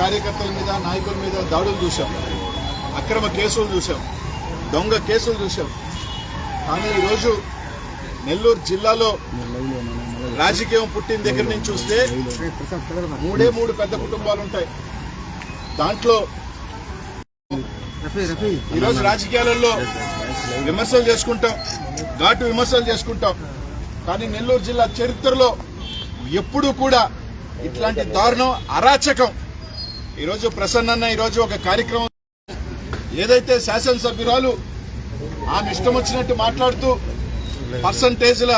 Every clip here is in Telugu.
కార్యకర్తల మీద నాయకుల మీద దాడులు చూశాం. అక్రమ కేసులు చూశాం. దొంగ కేసులు చూశాం. కానీ ఈరోజు నెల్లూరు జిల్లాలో రాజకీయం పుట్టిన దగ్గర నుంచి చూస్తే మూడే మూడు పెద్ద కుటుంబాలు ఉంటాయి. దాంట్లో ఈరోజు రాజకీయాలలో విమర్శలు చేసుకుంటాం. ఘాటు విమర్శలు చేసుకుంటాం. కానీ నెల్లూరు జిల్లా చరిత్రలో ఎప్పుడూ కూడా ఇట్లాంటి దారుణం అరాచకం ఈరోజు ప్రసన్న ఈరోజు ఒక కార్యక్రమం. ఏదైతే శాసనసభ్యురాలు ఆమె ఇష్టం వచ్చినట్టు మాట్లాడుతూ పర్సంటేజ్ల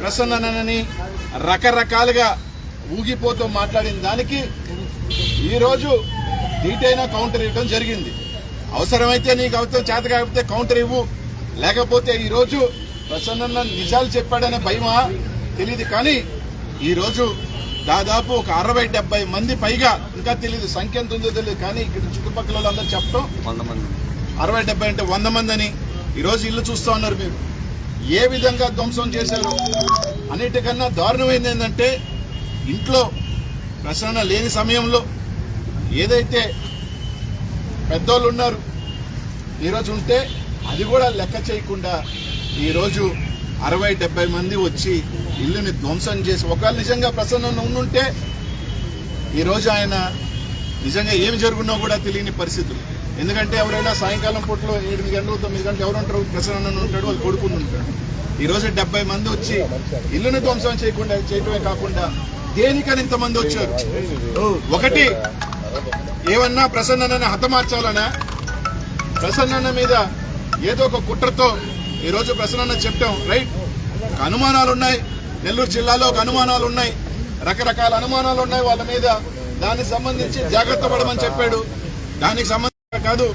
ప్రసన్ననని రకరకాలుగా ఊగిపోతూ మాట్లాడిన దానికి ఈరోజు డీటైన కౌంటర్ ఇవ్వడం జరిగింది. అవసరమైతే నీకు అవసరం చేత కాకపోతే కౌంటర్ ఇవ్వు. లేకపోతే ఈరోజు ప్రసన్న నిజాలు చెప్పాడనే భయమా? తెలియదు కానీ ఈరోజు దాదాపు ఒక అరవై డెబ్బై మంది పైగా ఇంకా తెలియదు సంఖ్య ఎంత ఉందో తెలియదు కానీ ఇక్కడ చుట్టుపక్కల వాళ్ళందరూ చెప్పడం వంద మంది. అరవై డెబ్బై అంటే వంద మంది అని ఈరోజు ఇల్లు చూస్తా ఉన్నారు మీరు. ఏ విధంగా ధ్వంసం చేశారు? అన్నిటికన్నా దారుణమైంది ఏంటంటే ఇంట్లో ప్రసరణ లేని సమయంలో ఏదైతే పెద్దోళ్ళు ఉన్నారు ఈరోజు ఉంటే అది కూడా లెక్క చేయకుండా ఈరోజు అరవై డెబ్బై మంది వచ్చి ఇల్లుని ధ్వంసం చేసి ఒకవేళ నిజంగా ప్రసన్న ఉండుంటే ఈరోజు ఆయన నిజంగా ఏమి జరుగునో కూడా తెలియని పరిస్థితులు. ఎందుకంటే ఎవరైనా సాయంకాలం పూటలో ఎనిమిది గంటలు తొమ్మిది గంటలు ఎవరు ఉంటారు? ప్రసన్న ఉంటాడు వాళ్ళు కొడుకుని ఉంటాడు ఈరోజు డెబ్బై మంది వచ్చి ఇల్లుని ధ్వంసం చేయకుండా చేయటమే కాకుండా దేనికని ఇంతమంది వచ్చారు? ఒకటి ఏమన్నా ప్రసన్నని హతమార్చాలనా? ప్రసన్న మీద ఏదో ఒక కుట్రతో ఈరోజు ప్రసన్న చెప్పాం రైట్ అనుమానాలు ఉన్నాయి నెల్లూరు జిల్లాలో ఒక అనుమానాలు ఉన్నాయి రకరకాల అనుమానాలు ఉన్నాయి వాళ్ళ మీద. దానికి సంబంధించి జాగ్రత్త పడమని చెప్పాడు. దానికి సంబంధించి కాదు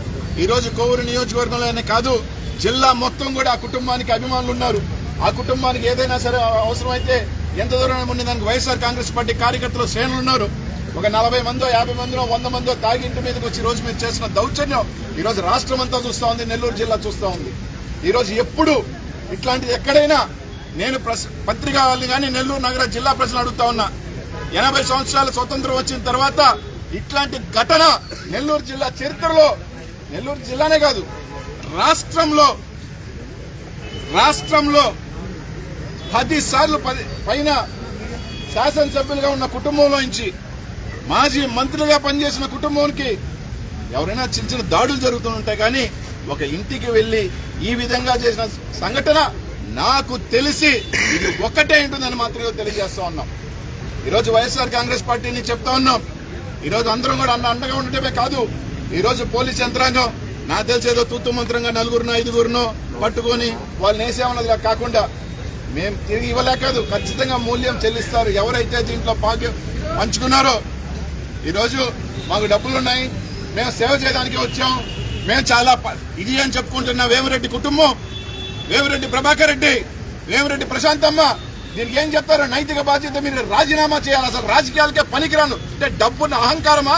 ఈరోజు కోవూరు నియోజకవర్గంలోనే కాదు జిల్లా మొత్తం కూడా ఆ కుటుంబానికి అభిమానులు ఉన్నారు. ఆ కుటుంబానికి ఏదైనా సరే అవసరమైతే ఎంత దూరం ఉండి దానికి వైఎస్ఆర్ కాంగ్రెస్ పార్టీ కార్యకర్తలు శ్రేణులు ఉన్నారు. ఒక నలభై మందో యాభై మందిలో వంద మందో తాగి ఇంటి మీదకి వచ్చి రోజు మీరు చేసిన దౌర్జన్యం ఈరోజు రాష్ట్రం అంతా చూస్తూ ఉంది నెల్లూరు జిల్లా చూస్తూ ఉంది. ఈరోజు ఎప్పుడు ఇట్లాంటిది ఎక్కడైనా నేను పత్రికా వాళ్ళని కానీ నెల్లూరు నగర జిల్లా ప్రజలు అడుగుతా ఉన్నా. ఎనభై సంవత్సరాల స్వతంత్రం వచ్చిన తర్వాత ఇట్లాంటి ఘటన నెల్లూరు జిల్లా చరిత్రలో నెల్లూరు జిల్లానే కాదు రాష్ట్రంలో రాష్ట్రంలో పది సార్లు పది పైన శాసనసభ్యులుగా ఉన్న కుటుంబంలో నుంచి మాజీ మంత్రులుగా పనిచేసిన కుటుంబానికి ఎవరైనా చిన్న చిన్న దాడులు జరుగుతూ ఉంటాయి కానీ ఒక ఇంటికి వెళ్ళి ఈ విధంగా చేసిన సంఘటన నాకు తెలిసి ఇది ఒక్కటే ఉంటుందని మాత్రమే తెలియజేస్తా ఉన్నాం. ఈరోజు వైఎస్ఆర్ కాంగ్రెస్ పార్టీని చెప్తా ఉన్నాం. ఈరోజు అందరం కూడా అన్న అండగా ఉండటమే కాదు ఈరోజు పోలీస్ యంత్రాంగం నా తెలిసేదో తూత్తు మంత్రంగా నలుగురునో ఐదుగురునో పట్టుకొని వాళ్ళు వేసేమన్నదిలా కాకుండా మేము తిరిగి ఇవ్వలేకదు ఖచ్చితంగా మూల్యం చెల్లిస్తారు. ఎవరైతే దీంట్లో పాకి పంచుకున్నారో ఈరోజు మాకు డబ్బులు ఉన్నాయి మేము సేవ చేయడానికి వచ్చాం. మేము చాలా ఇది అని చెప్పుకుంటున్న వేమిరెడ్డి కుటుంబం వేమిరెడ్డి ప్రభాకర్ రెడ్డి వేమిరెడ్డి ప్రశాంతమ్మ దీనికి ఏం చెప్తారు నైతిక బాధ్యత మీరు రాజీనామా చేయాలి. అసలు రాజకీయాలకే పనికిరాను. అంటే డబ్బున్న అహంకారమా?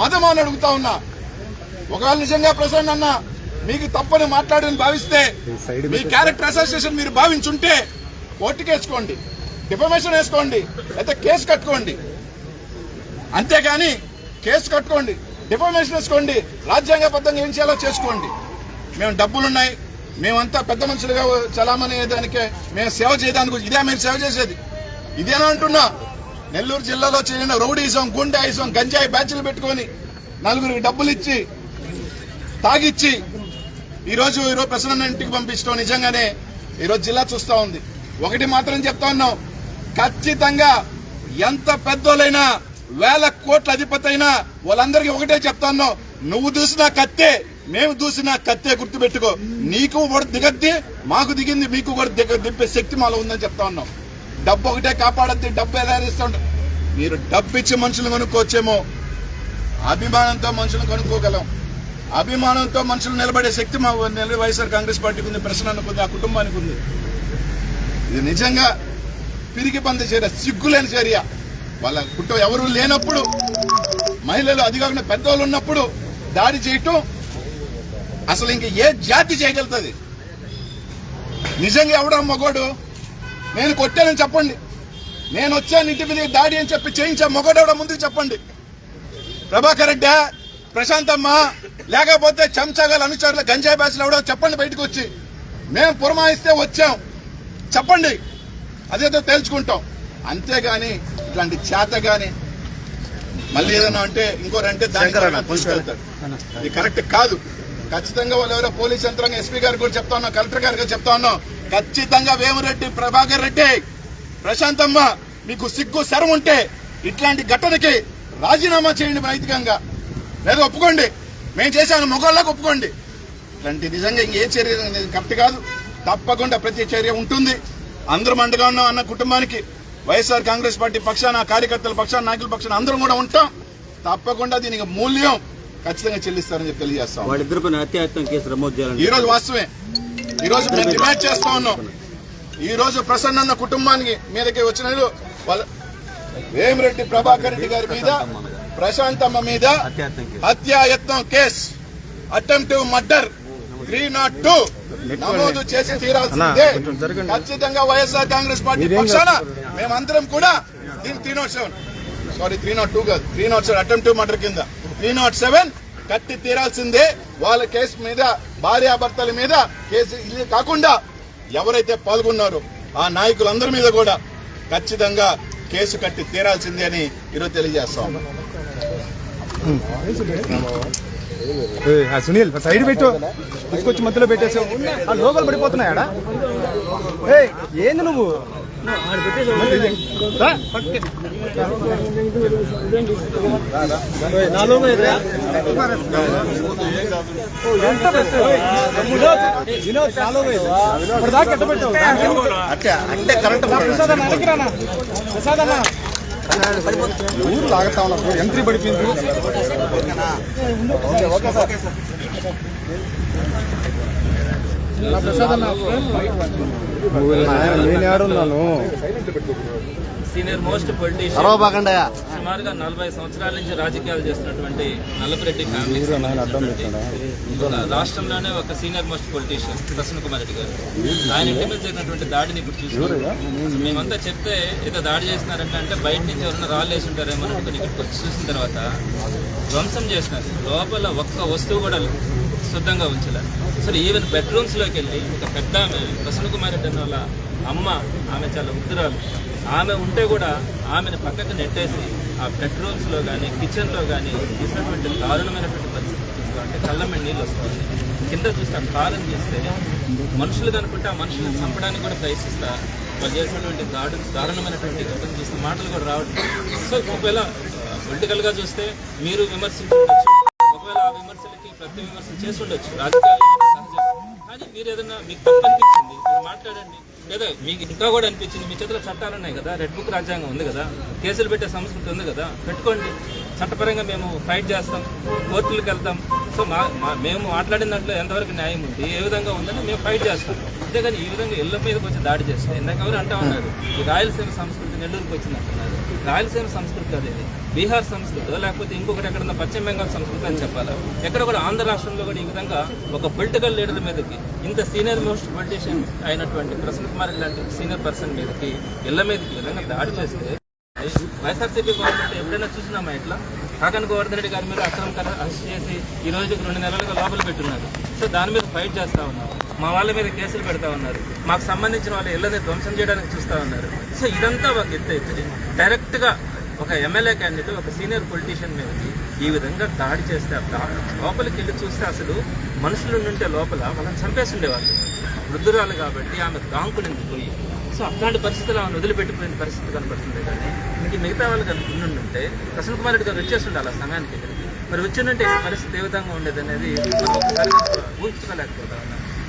మదమా అని అడుగుతా ఉన్నా. ఒకవేళ నిజంగా ప్రసన్న అన్న మీకు తప్పని మాట్లాడని భావిస్తే మీ క్యారెక్టర్ అసోసియేషన్ మీరు భావించుంటే కోర్టుకి వేసుకోండి డిఫమేషన్ వేసుకోండి. అయితే కేసు కట్టుకోండి. అంతేగాని కేసు కట్టుకోండి. డిఫర్మేషన్ వేసుకోండి. రాజ్యాంగబద్ధంగా ఏం చేయాలో చేసుకోండి. మేము డబ్బులున్నాయి. మేమంతా పెద్ద మనుషులుగా చలామణి దానికే మేము సేవ చేయడానికి ఇదే మేము సేవ చేసేది. ఇదేనా అంటున్నా? నెల్లూరు జిల్లాలో చేరిన రౌడీజం గుండాయిజం గంజాయి బ్యాచ్లు పెట్టుకొని నలుగురికి డబ్బులు ఇచ్చి తాగిచ్చి ఈరోజు ఈరోజు ప్రసన్న ఇంటికి పంపించడం నిజంగానే ఈరోజు జిల్లా చూస్తూ ఉంది. ఒకటి మాత్రం చెప్తా ఉన్నాం. ఖచ్చితంగా ఎంత పెద్దోళ్ళైనా వేల కోట్ల అధిపతి అయినా వాళ్ళందరికీ ఒకటే చెప్తాను. నువ్వు దూసిన కత్తే మేము దూసిన కత్తే గుర్తుపెట్టుకో. నీకు కూడా దిగద్ది మాకు దిగింది మీకు కూడా దిగ దింపే శక్తి మాలో ఉందని చెప్తా ఉన్నాం. డబ్బు ఒకటే కాపాడద్ది డబ్బు ఎలా ఇస్తా మీరు డబ్బు ఇచ్చి మనుషులు కొనుక్కోవచ్చేమో. అభిమానంతో మనుషులను కొనుక్కోగలం. అభిమానంతో మనుషులు నిలబడే శక్తి మా నెల వైఎస్ఆర్ కాంగ్రెస్ పార్టీకి ఉంది ప్రశ్న ఉంది ఆ కుటుంబానికి ఉంది. ఇది నిజంగా పిరికి పంది చర్య సిగ్గులేని చర్య. వాళ్ళ కుటుంబం ఎవరు లేనప్పుడు మహిళలు అది కాకుండా పెద్దవాళ్ళు ఉన్నప్పుడు దాడి చేయటం అసలు ఇంక ఏ జాతి చేయగలుగుతుంది? నిజంగా ఎవడా మగోడు? నేను కొట్టానని చెప్పండి. నేను వచ్చాను ఇంటి మీద దాడి అని చెప్పి చేయించా మగోడెవడ ముందుకు చెప్పండి. ప్రభాకర్ రెడ్డి ప్రశాంతమ్మ లేకపోతే చెంచగల అనుచరుల గంజాయి బ్యాచ్లు ఎవడో చెప్పండి బయటకు వచ్చి. మేము పురమాయిస్తే వచ్చాం. చెప్పండి. అదేదో తేల్చుకుంటాం. అంతేగాని ఇట్లాంటి చేత గాని మళ్ళీ ఏదైనా అంటే ఇంకోరంటే తీసుకెళ్తాడు ఇది కరెక్ట్ కాదు. ఖచ్చితంగా వాళ్ళు ఎవరో పోలీస్ యంత్రాంగం ఎస్పీ గారికి కూడా చెప్తా ఉన్నాం కలెక్టర్ గారికి కూడా చెప్తా ఉన్నాం. ఖచ్చితంగా వేమిరెడ్డి ప్రభాకర్ రెడ్డి ప్రశాంతమ్మ మీకు సిగ్గు శరం ఉంటే ఇట్లాంటి ఘటనకి రాజీనామా చేయండి నైతికంగా లేదా ఒప్పుకోండి. మేము చేశాను మొగోళ్ళకు ఒప్పుకోండి. ఇట్లాంటి నిజంగా ఇంకే చర్య అనేది కరెక్ట్ కాదు. తప్పకుండా ప్రతి చర్య ఉంటుంది. అందరం అండగా ఉన్నాం అన్న కుటుంబానికి. వైఎస్ఆర్ కాంగ్రెస్ పార్టీ పక్షాన కార్యకర్తల పక్షాన నాయకుల పక్షాన అందరం కూడా ఉంటాం. తప్పకుండా దీనికి మూల్యం ఖచ్చితంగా చెల్లిస్తారని చెప్పి తెలియజేస్తాం హత్యాయత్నం కేసు నమోదు ఈ రోజు వాస్తవే ఈ రోజు మేము డిమాండ్ చేస్తా ఉన్నాం. ఈ రోజు ప్రసన్న కుటుంబానికి మీదకి వచ్చిన వాళ్ళ వేమిరెడ్డి ప్రభాకర్ రెడ్డి గారి మీద ప్రశాంతమ్మ మీద హత్యాయత్నం case. Attempt of murder three nought two నమోదు చేసి తీరాల్సిందే. ఖచ్చితంగా వైఎస్ఆర్ కాంగ్రెస్ పార్టీ పక్షాన మేమందరం కూడా దీని three nought seven sorry three nought two కాదు three nought seven attempt of murder కింద. త్రీ నాట్ సెవెన్ కట్టి తీరాల్సిందే. వాళ్ళ కేసు మీద భార్యాభర్తల మీద కేసు ఇది కాకుండా ఎవరైతే పాల్గొన్నారో ఆ నాయకులందరి మీద కూడా ఖచ్చితంగా కేసు కట్టి తీరాల్సిందే అని ఈరోజు తెలియజేస్తాం. ఆ సునీల్ సైడ్ పెట్టు. తీసుకొచ్చి మధ్యలో పెట్టేసావు. ఆ లోకల్ పడిపోతున్నాయాడా? ఏయ్ ఏంది నువ్వు? పెట్టావు? రా, ప్రసాద్ అన్న? ప్రసాద్ అన్న. ఊరు లాగుతా ఉన్నా. ఎంట్రీ పడిపోయింది. నేను ఎవరున్నాను సీనియర్ మోస్ట్ పొలిటీషియన్ సుమారుగా నలభై సంవత్సరాల నుంచి రాజకీయాలు చేస్తున్నటువంటి నల్లపురెడ్డి ఫ్యామిలీ రాష్ట్రంలోనే ఒక senior most politician Prasanna Kumar Reddy garu. ఆయన ఇంటి మీద జరిగినటువంటి దాడిని ఇప్పుడు చూస్తున్నాం మేమంతా చెప్తే ఏదో దాడి చేస్తున్నారంటే అంటే బయట నుంచి ఎవరైనా రాళ్ళు వేసి ఉంటారేమో అనుకుని ఇక్కడికి వచ్చి చూసిన తర్వాత ధ్వంసం చేసినారు. లోపల ఒక్క వస్తువు కూడా శుద్ధంగా ఉంచలేదు అసలు ఈవెన్ బెడ్రూమ్స్లోకి వెళ్ళి ఒక పెద్ద ఆమె ప్రసన్న కుమార్ రెడ్డి అన్న వాళ్ళ అమ్మ ఆమె చాలా ఉత్తరాలు ఆమె ఉంటే కూడా ఆమెను పక్కకు నెట్టేసి ఆ బెడ్రూమ్స్లో కానీ కిచెన్లో కానీ తీసినటువంటి దారుణమైనటువంటి పరిస్థితి చూస్తూ అంటే నీళ్ళు వస్తుంది కింద చూస్తే ఆ కాలం చేస్తే మనుషులు కనుకుంటే ఆ మనుషులను చంపడానికి కూడా ప్రయత్నిస్తా వాళ్ళు చేసినటువంటి దాడు దారుణమైనటువంటి ఘటన చూస్తే మాటలు కూడా రావట్లేదు సో ఒకవేళ పొలిటికల్గా చూస్తే మీరు విమర్శించవచ్చు ఒకవేళ ఆ విమర్శలకి ప్రతి విమర్శలు చేసి ఉండొచ్చు. రాజకీయాలు సహజం. కానీ మీరు ఏదైనా మీకు తప్పనిపించింది మీరు మాట్లాడండి. లేదా మీకు ఇంకా కూడా అనిపించింది మీ చేతిలో చట్టాలు ఉన్నాయి కదా రెడ్ బుక్ రాజ్యాంగం ఉంది కదా కేసులు పెట్టే సంస్కృతి ఉంది కదా పెట్టుకోండి. చట్టపరంగా మేము ఫైట్ చేస్తాం కోర్టులకు వెళ్తాం. సో మా మా- మేము మాట్లాడిన దాంట్లో ఎంతవరకు న్యాయం ఉంది ఏ విధంగా ఉందని మేము ఫైట్ చేస్తాం. అంతేగాని ఈ విధంగా ఇళ్ళ మీదకి వచ్చి దాడి చేస్తాం. ఇందాక ఎవరు అంటా ఉన్నారు ఈ రాయలసీమ సంస్కృతి నెల్లూరుకి వచ్చింది అంటున్నారు. రాయలసీమ సంస్కృతి కాదు ఇది బీహార్ సంస్కృతి లేకపోతే ఇంకొకటి ఎక్కడన్నా పశ్చిమ బెంగాల్ సంస్కృతి అని చెప్పాలి? ఎక్కడ కూడా ఆంధ్ర రాష్ట్రంలో కూడా ఈ విధంగా ఒక పొలిటికల్ లీడర్ మీదకి ఇంత సీనియర్ మోస్ట్ పొలిటీషియన్ అయినటువంటి ప్రసన్న కుమార్ లాంటి సీనియర్ పర్సన్ మీదకి ఇళ్ళ మీదకి విధంగా దాడి చేస్తే వైఎస్ఆర్సీపీ గవర్నమెంట్ ఎప్పుడైనా చూసినామా ఇట్లా కాకన్ గోవర్ధన్ రెడ్డి గారి మీద అక్రమ అరెస్ట్ చేసి ఈ రోజుకి రెండు నెలలుగా లోపల పెట్టున్నారు. సో దాని మీద ఫైట్ చేస్తా ఉన్నారు. మా వాళ్ళ మీద కేసులు పెడతా ఉన్నారు. మాకు సంబంధించిన వాళ్ళ ఇళ్ళని ధ్వంసం చేయడానికి చూస్తా ఉన్నారు. సో ఇదంతా ఒక ఎత్తు. అయితే డైరెక్ట్గా ఒక ఎమ్మెల్యే క్యాండిడేట్ ఒక సీనియర్ పొలిటీషియన్ మీదకి ఈ విధంగా దాడి చేస్తే లోపలికి వెళ్ళి చూస్తే అసలు మనుషులు ఉంటే లోపల వాళ్ళని చంపేసి ఉండేవాళ్ళు వృద్ధురాలు కాబట్టి ఆమె దాంకునింది పోయి సో అట్లాంటి పరిస్థితులు ఆమెను వదిలిపెట్టిపోయిన పరిస్థితి కనపడుతుంది కానీ ఇంక మిగతా వాళ్ళు కనుక ఉండుంటే ప్రసన్న కుమార్ రెడ్డి గారు వచ్చేసి ఉండాలి ఆ సమయానికి ఇక్కడికి. మరి వచ్చిందంటే పరిస్థితి ఏ విధంగా ఉండేది అనేది ఒకసారి ఊహించుకోలేకపోతా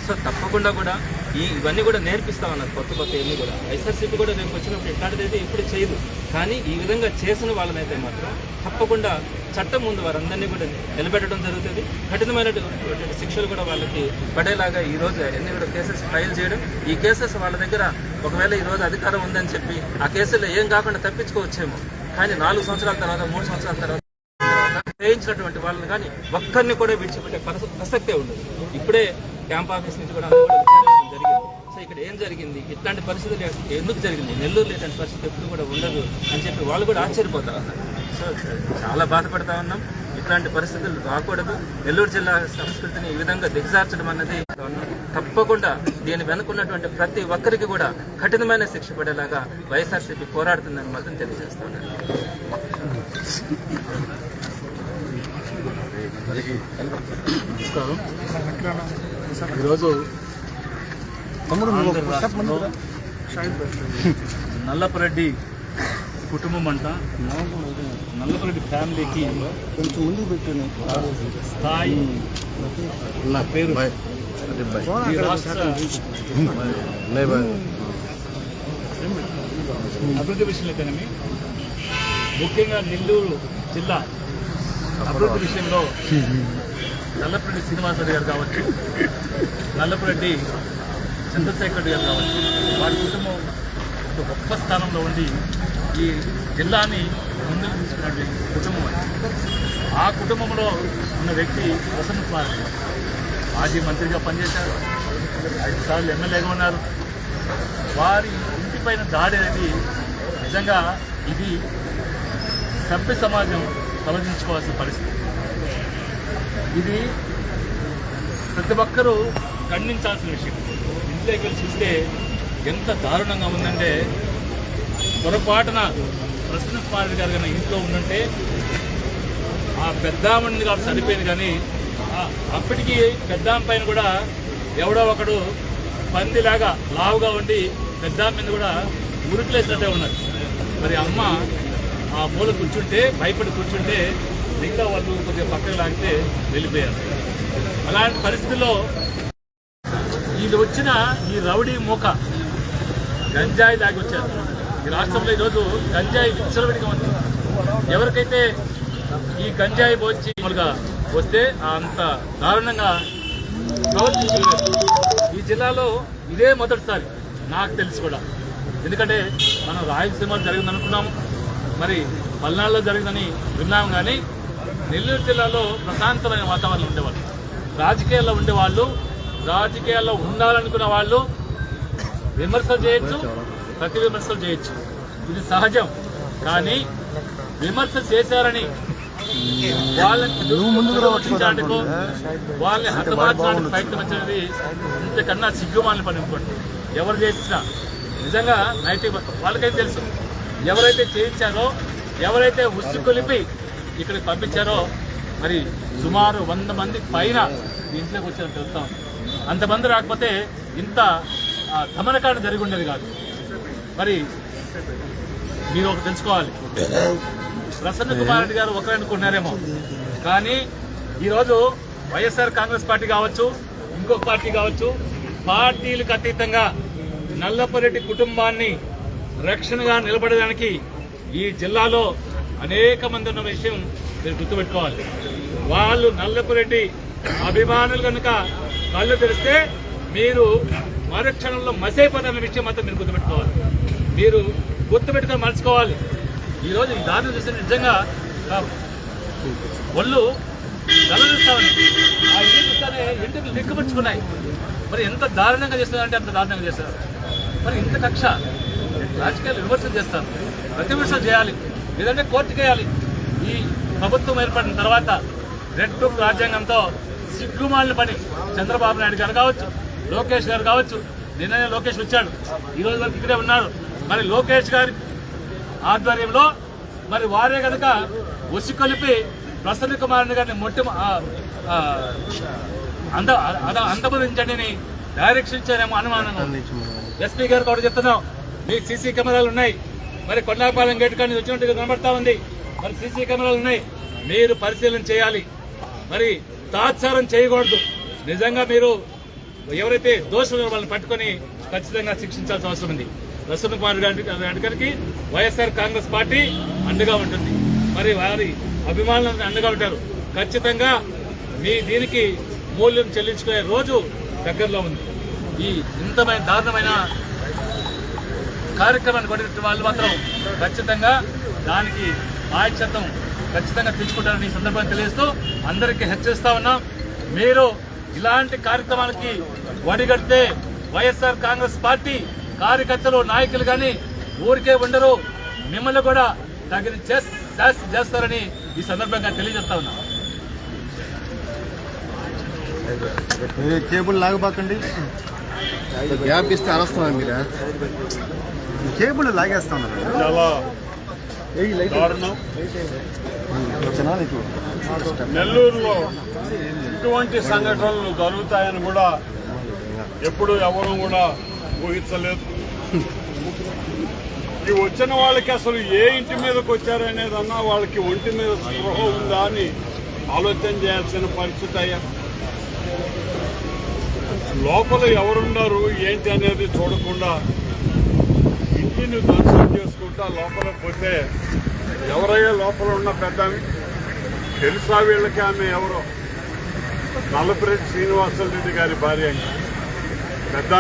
సో తప్పకుండా కూడా ఈ ఇవన్నీ కూడా నేర్పిస్తా ఉన్నారు కొత్త కొత్త ఇవన్నీ కూడా. ఐసీఆర్సీపీ కూడా రేపు వచ్చినప్పుడు ఇట్లాంటిది అయితే ఇప్పుడు చేయదు. కానీ ఈ విధంగా చేసిన వాళ్ళనైతే మాత్రం తప్పకుండా చట్టం ముందు వారందరినీ కూడా నిలబెట్టడం జరుగుతుంది. కఠినమైనటువంటి శిక్షలు కూడా వాళ్ళకి పడేలాగా ఈరోజు ఎన్ని అన్ని కూడా కేసెస్ ఫైల్ చేయడం. ఈ కేసెస్ వాళ్ళ దగ్గర ఒకవేళ ఈ రోజు అధికారం ఉందని చెప్పి ఆ కేసుల్లో ఏం కాకుండా తప్పించుకోవచ్చేమో. కానీ నాలుగు సంవత్సరాల తర్వాత మూడు సంవత్సరాల తర్వాత చేయించినటువంటి వాళ్ళని కానీ ఒక్కరిని కూడా విడిచిపెట్టే పరిస్థితి ప్రసక్తే ఉండదు. ఇప్పుడే క్యాంప్ ఆఫీస్ నుంచి కూడా జరిగింది. సో ఇక్కడ ఏం జరిగింది? ఇట్లాంటి పరిస్థితులు ఎందుకు జరిగింది? నెల్లూరు ఇట్లాంటి పరిస్థితి ఎప్పుడు కూడా ఉండదు అని చెప్పి వాళ్ళు కూడా ఆశ్చర్యపోతా ఉన్నారు. సో చాలా బాధపడతా ఉన్నాం. ఇట్లాంటి పరిస్థితులు రాకూడదు. నెల్లూరు జిల్లా సంస్కృతిని ఈ విధంగా దిగజార్చడం అన్నది తప్పకుండా దీని వెనుకున్నటువంటి ప్రతి ఒక్కరికి కూడా కఠినమైన శిక్ష పడేలాగా వైఎస్ఆర్సీపీ పోరాడుతుందని మాత్రం తెలియజేస్తున్నాను ఈరోజు ఆంధ్ర నల్లపరెడ్డి కుటుంబం అంట నల్లపరెడ్డి ఫ్యామిలీకి కొంచెం ముందుకు పెట్టాను స్థాయి పేరు. ఈ రాష్ట్ర అభివృద్ధి విషయంలోనేమి ముఖ్యంగా నెల్లూరు జిల్లా అభివృద్ధి విషయంలో నల్లపరెడ్డి శ్రీనివాసరెడ్డి గారు కావచ్చు నల్లపరెడ్డి చంద్రశేఖర్ రెడ్డి గారు కావచ్చు వారి కుటుంబం ఒక గొప్ప స్థానంలో ఉండి ఈ జిల్లాని ముందుకు తీసుకున్నటువంటి కుటుంబం ఆ కుటుంబంలో ఉన్న వ్యక్తి వసంత్ కుమార్ మాజీ మంత్రిగా పనిచేశారు. ఐదు సార్లు ఎమ్మెల్యేగా ఉన్నారు. వారి ఇంటిపైన దాడి అనేది నిజంగా ఇది సభ్య సమాజం తొలగించుకోవాల్సిన పరిస్థితి. ఇది ప్రతి ఒక్కరూ ఖండించాల్సిన విషయం. ఇంట్లోకి వెళ్ళి చూస్తే ఎంత దారుణంగా ఉందంటే పొరపాటున ప్రసన్న కుమార్ గారు కానీ ఇంట్లో ఉందంటే ఆ పెద్దామని కాబట్టి చనిపోయింది కానీ అప్పటికీ పెద్దాం పైన కూడా ఎవడో ఒకడు పందిలాగా లావుగా ఉండి పెద్దాం మీద కూడా ఉరుకులేసినట్టే ఉన్నారు. మరి అమ్మ ఆ మూల కూర్చుంటే భయపడి కూర్చుంటే మిగతా వాళ్ళు కొద్దిగా పక్కకు లాగితే వెళ్ళిపోయారు. అలాంటి పరిస్థితుల్లో వీళ్ళు వచ్చిన ఈ రౌడీ మూక గంజాయి దాగి వచ్చారు. ఈ రాష్ట్రంలో ఈరోజు గంజాయి విచ్చలవిడిగా ఉంది. ఎవరికైతే ఈ గంజాయి పోచ్చి వస్తే అంత దారుణంగా ప్రవర్తించలేదు. ఈ జిల్లాలో ఇదే మొదటిసారి నాకు తెలిసి కూడా. ఎందుకంటే మనం రాయలసీమలో జరిగింది అనుకున్నాం మరి పల్నాడులో జరిగిందని విన్నాం కానీ నెల్లూరు జిల్లాలో ప్రశాంతమైన వాతావరణం ఉండేవాళ్ళు. రాజకీయాల్లో ఉండేవాళ్ళు రాజకీయాల్లో ఉండాలనుకున్న వాళ్ళు విమర్శలు చేయొచ్చు ప్రతి విమర్శలు చేయొచ్చు. ఇది సహజం. కానీ విమర్శ చేశారని వాళ్ళని వాళ్ళని హతమార్చడానికి ప్రయత్నించినది ఇంతకన్నా సిగ్గుమాలిన పని ఇంకోటి ఎవరు చేసినా నిజంగా నైట్ వాళ్ళకైతే తెలుసు. ఎవరైతే చేయించారో ఎవరైతే ఉసి కొలిపి ఇక్కడికి పంపించారో మరి సుమారు వంద మంది పైన ఇంట్లోకి వచ్చారని తెలుస్తాం. అంతమంది రాకపోతే ఇంత గమనకాండ జరిగి ఉండేది కాదు. మరి మీరు ఒక తెలుసుకోవాలి. ప్రసన్న కుమార్ రెడ్డి గారు ఒకరు అనుకున్నారేమో కానీ ఈరోజు వైఎస్ఆర్ కాంగ్రెస్ పార్టీ కావచ్చు ఇంకొక పార్టీ కావచ్చు పార్టీలకు అతీతంగా నల్లపరెడ్డి కుటుంబాన్ని రక్షణగా నిలబడడానికి ఈ జిల్లాలో అనేక మంది ఉన్న విషయం మీరు గుర్తుపెట్టుకోవాలి. వాళ్ళు నల్లపురెడ్డి అభిమానులు కనుక కళ్ళు తెరిస్తే మీరు మరుక్షణంలో మసైపోతున్న విషయం మాత్రం మీరు గుర్తుపెట్టుకోవాలి. మీరు గుర్తుపెట్టుకొని మర్చుకోవాలి ఈరోజు ఈ దారుణం చూస్తే నిజంగా ఆ, ఒళ్ళు గమనిస్తామని ఆ ఇంటి చూస్తానే ఇంటికి దిక్కుపరుచుకున్నాయి మరి ఎంత దారుణంగా చేస్తున్నారంటే అంత దారుణంగా చేస్తారు మరి ఇంత కక్ష. రాజకీయాలు విమర్శలు చేస్తారు. ప్రతి విమర్శలు చేయాలి. లేదంటే కోర్టుకేయాలి. ఈ ప్రభుత్వం ఏర్పడిన తర్వాత రెడ్ టూప్ రాజ్యాంగంతో సిగ్గుమాలిన పని. చంద్రబాబు నాయుడు గారు కావచ్చు లోకేష్ గారు కావచ్చు నిన్ననే లోకేష్ వచ్చాడు. ఈ రోజు వరకు ఇక్కడే ఉన్నాడు మరి లోకేష్ గారి ఆధ్వర్యంలో మరి వారే కనుక ఉసికొలిపి ప్రసన్న కుమారుని గారిని మొట్ట అంద అద- అంతమరించండి అని డైరెక్షన్ ఇచ్చారేమో అనుమానంగా ఎస్పీ గారు కూడా చెప్తున్నాం. మీ సీసీ కెమెరాలు ఉన్నాయి. మరి కొండాపాలెం గేట్ కానీ వచ్చినట్టుగా కనబడతా ఉంది. మరి సీసీ కెమెరాలు ఉన్నాయి. మీరు పరిశీలన చేయాలి. మరి తాత్సారం చేయకూడదు. నిజంగా మీరు ఎవరైతే దోషులు వాళ్ళని పట్టుకొని ఖచ్చితంగా శిక్షించాల్సిన అవసరం ఉంది. ప్రసన్న కుమార్ గారి గారికి వైఎస్ఆర్ కాంగ్రెస్ పార్టీ అండగా ఉంటుంది. మరి వారి అభిమానులు అండగా ఉంటారు. ఖచ్చితంగా మీ దీనికి మూల్యం చెల్లించుకునే రోజు దగ్గరలో ఉంది. ఈ ఇంతమైన దారుణమైన కార్యక్రమాన్ని కొట్టిన వాళ్ళు మాత్రం ఖచ్చితంగా దానికి ఆయుక్షతం ఖచ్చితంగా తెచ్చుకుంటారని ఈ సందర్భంగా తెలియజేస్తూ అందరికీ హెచ్చరిస్తా ఉన్నాం. మీరు ఇలాంటి కార్యక్రమాలకి వడిగడితే వైఎస్ఆర్ కాంగ్రెస్ పార్టీ కార్యకర్తలు నాయకులు కానీ ఊరికే ఉండరు. మిమ్మల్ని కూడా తగిన చేస్తారని ఈ సందర్భంగా తెలియజేస్తా ఉన్నా. కేబుల్ లాగబాకండి. గ్యాప్ ఇస్తే అరస్తున్నాను మీరు? కేబుల్ లాగేస్తాను దారుణం. నెల్లూరులో ఇటువంటి సంఘటనలు జరుగుతాయని కూడా ఎప్పుడు ఎవరు కూడా ఊహించలేదు. ఈ వచ్చిన వాళ్ళకి అసలు ఏ ఇంటి మీదకి వచ్చారనేదన్నా వాళ్ళకి ఒంటి మీద స్పృహ ఉందా అని ఆలోచన చేయాల్సిన పరిస్థితి అయ్యా. లోపల ఎవరున్నారు ఏంటి అనేది చూడకుండా ఇంటిని ధ్వంసం చేసుకుంటా లోపల పోతే ఎవరయ్యా లోపల ఉన్న పెద్ద తెలుసా వీళ్ళకి ఆమె ఎవరో? నల్లపురెడ్డి శ్రీనివాసరెడ్డి గారి భార్య పెద్ద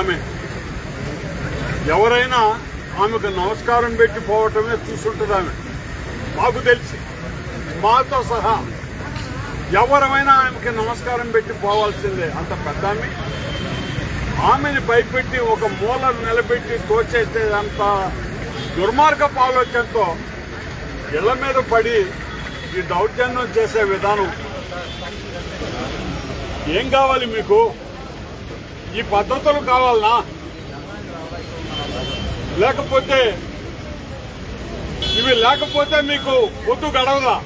ఎవరైనా ఆమెకు నమస్కారం పెట్టి పోవటమే చూసుంటుంది ఆమె. మాకు తెలిసి. మాతో సహా ఎవరమైనా ఆమెకి నమస్కారం పెట్టి పోవాల్సిందే. అంత పెద్ద ఆమె ఆమెని భయపెట్టి ఒక మూలను నిలబెట్టి తోచేసే అంత దుర్మార్గపు ఆలోచనతో ఇళ్ళ మీద పడి ఈ దౌర్జన్యం చేసే విధానం. ఏం కావాలి మీకు? ఈ పద్ధతులు కావాలనా? లేకపోతే ఇవి లేకపోతే మీకు పొద్దు గడవదా?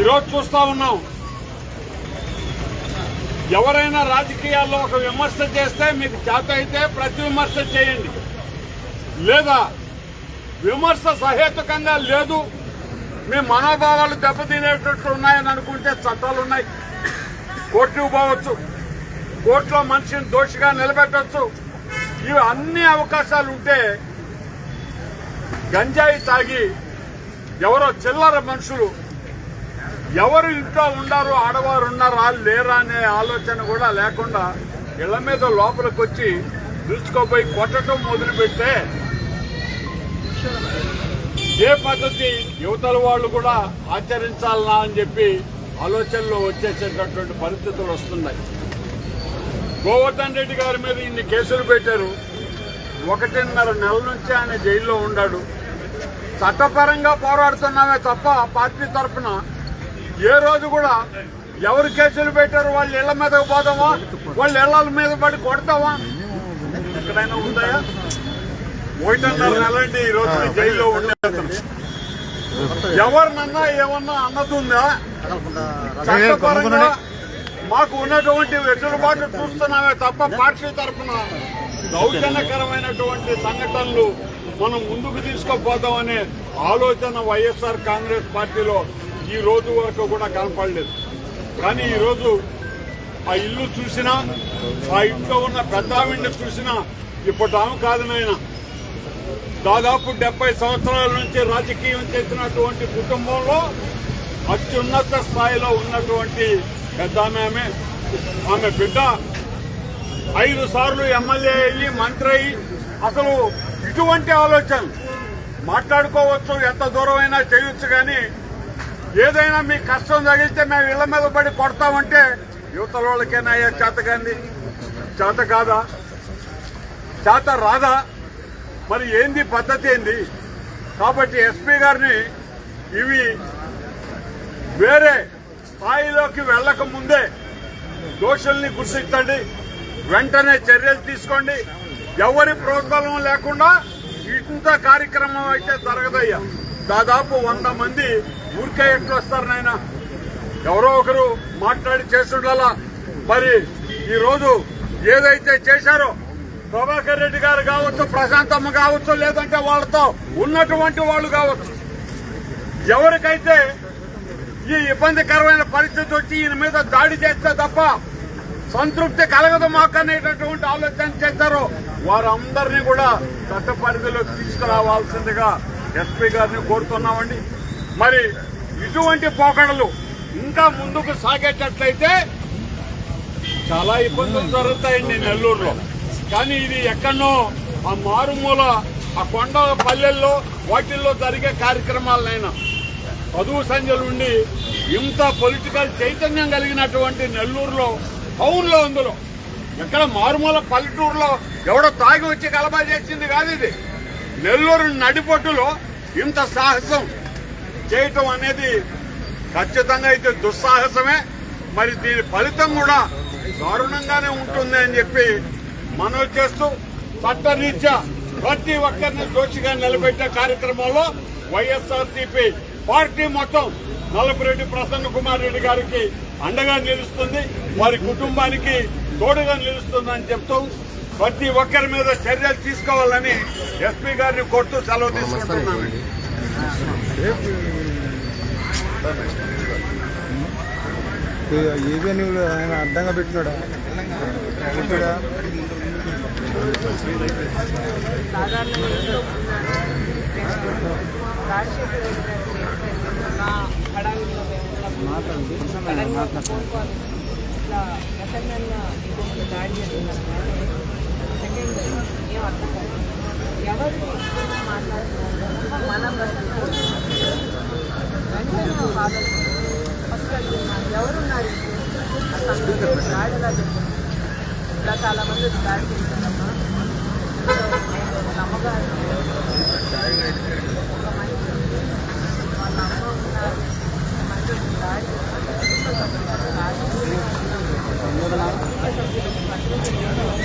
ఈరోజు చూస్తా ఉన్నాం. ఎవరైనా రాజకీయాల్లో ఒక విమర్శ చేస్తే మీకు చేత అయితే ప్రతి విమర్శ చేయండి. లేదా విమర్శ సహేతుకంగా లేదు మీ మనోభావాలు దెబ్బతినేటట్లు ఉన్నాయని అనుకుంటే చట్టాలు ఉన్నాయి. కోర్టు పోవచ్చు కోర్టులో మనిషిని దోషిగా నిలబెట్టవచ్చు ఇవి అన్ని అవకాశాలు ఉంటే గంజాయి తాగి ఎవరో చిల్లర మనుషులు ఎవరు ఇంట్లో ఉండారు ఆడవారు ఉన్నారా లేరా అనే ఆలోచన కూడా లేకుండా ఇళ్ళ మీద లోపలికి వచ్చి దూసుకోపోయి కొట్టడం మొదలుపెడితే ఏ పద్ధతి యువతల వాళ్ళు కూడా ఆచరించాలనా అని చెప్పి ఆలోచనలో వచ్చేసేటటువంటి పరిస్థితులు వస్తున్నాయి. గోవర్ధన్ రెడ్డి గారి మీద ఇన్ని కేసులు పెట్టారు. ఒకటిన్నర నెల నుంచి ఆయన జైల్లో ఉన్నాడు. చట్టపరంగా పోరాడుతున్నామే తప్ప పార్టీ తరఫున ఏ రోజు కూడా ఎవరు కేసులు పెట్టారు? వాళ్ళ ఇళ్ళ మీదకి పోదామా వాళ్ళ ఇళ్ళ మీద పడి కొడతామా? ఎక్కడైనా ఉందాయా? ఒకటిన్నర నెలండి ఈ రోజు జైల్లో ఉండే ఎవరినన్నా ఏమన్నా అన్నదుందా చట్టపరంగా మాకు ఉన్నటువంటి వెసులుబాటు చూస్తున్నామే తప్ప పార్టీ తరఫున దౌర్జన్యకరమైనటువంటి సంఘటనలు మనం ముందుకు తీసుకుపోతామనే ఆలోచన వైఎస్ఆర్ కాంగ్రెస్ పార్టీలో ఈ రోజు వరకు కూడా కనపడలేదు. కానీ ఈరోజు ఆ ఇల్లు చూసినా ఆ ఇంట్లో ఉన్న పెద్ద చూసినా ఇప్పుడు ఆమె కాదు నాయన. దాదాపు డెబ్బై సంవత్సరాల నుంచి రాజకీయం చేసినటువంటి కుటుంబంలో అత్యున్నత స్థాయిలో ఉన్నటువంటి పెద్ద ఆమె. ఆమె బిడ్డ ఐదు సార్లు ఎమ్మెల్యే అయ్యి మంత్రి అయ్యి అసలు ఇటువంటి ఆలోచన మాట్లాడుకోవచ్చు ఎంత దూరమైనా చేయొచ్చు కానీ ఏదైనా మీ కష్టం తగిలితే మేము ఇళ్ళ మీద పడి కొడతామంటే యువతల వాళ్ళకేనా అయ్యే చేత కానీ చేత కాదా? చేత రాదా? మరి ఏంది పద్ధతి ఏంది? కాబట్టి ఎస్పీ గారిని ఇవి వేరే స్థాయిలోకి వెళ్ళక ముందే దోషుల్ని గుర్తించండి. వెంటనే చర్యలు తీసుకోండి. ఎవరి ప్రోద్బలం లేకుండా ఇంత కార్యక్రమం అయితే జరగదయ్యా. దాదాపు వంద మంది ఊరికే ఎట్లు వస్తారు నాయన? ఎవరో ఒకరు మాట్లాడి చేస్తుండాలా మరి ఈరోజు ఏదైతే చేశారో ప్రభాకర్ రెడ్డి గారు కావచ్చు ప్రశాంతమ్మ కావచ్చు లేదంటే వాళ్ళతో ఉన్నటువంటి వాళ్ళు కావచ్చు. ఎవరికైతే ఈ ఇబ్బందికరమైన పరిస్థితి వచ్చి ఈయన మీద దాడి చేస్తే తప్ప సంతృప్తి కలగదు మాకనేటటువంటి ఆలోచన చేశారో వారందరినీ కూడా చట్ట పరిధిలోకి తీసుకురావాల్సిందిగా ఎస్పీ గారిని కోరుతున్నామండి. మరి ఇటువంటి పోకడలు ఇంకా ముందుకు సాగేటట్లయితే చాలా ఇబ్బందులు జరుగుతాయండి నెల్లూరులో. కానీ ఇది ఎక్కడనో ఆ మారుమూల ఆ కొండ పల్లెల్లో వాటిల్లో జరిగే కార్యక్రమాలనైనా చదువు సంధ్యలు ఉండి ఇంత పొలిటికల్ చైతన్యం కలిగినటువంటి నెల్లూరులో టౌన్లో అందులో ఎక్కడ మారుమూల పల్లెటూరులో ఎవడో తాగి వచ్చి గలబా చేసింది కాదు ఇది. నెల్లూరు నడిపొట్టులో ఇంత సాహసం చేయటం అనేది ఖచ్చితంగా అయితే దుస్సాహసమే. మరి దీని ఫలితం కూడా దారుణంగానే ఉంటుంది అని చెప్పి మనవి చేస్తూ చట్టరీత్యా ప్రతి ఒక్కరిని దోషిగా నిలబెట్టే కార్యక్రమంలో వైఎస్ఆర్సీపీ పార్టీ మొత్తం నల్లపురెడ్డి ప్రసన్న కుమార్ రెడ్డి గారికి అండగా నిలుస్తుంది. వారి కుటుంబానికి తోడుగా నిలుస్తుందని చెప్తూ ప్రతి ఒక్కరి మీద చర్యలు తీసుకోవాలని ఎస్పీ గారిని కొడుతూ సెలవు తీసుకుంటున్నాను. ఏబిఎన్ ఆయన అడ్డంగా పెట్టినాడా పెట్టాడా సాధారణంగా ఇంట్లో ఇట్లా దాడి చేస్తున్నారు సెకండ్ ఏం అర్థం కాదు. ఎవరు మాట్లాడుతున్నారు? ప్రసన్న వెంటనే ఫస్ట్ ఎవరున్నారు అసలు ఎలా జరిగింది ఇలా చాలా మంది వచ్చి దాడి చేశారమ్మా వాళ్ళ అమ్మగారు ఒక మనిషి వాళ్ళ అమ్మ ఉన్నారు వచ్చి దాడి కుటుంబ సభ్యులు కుటుంబ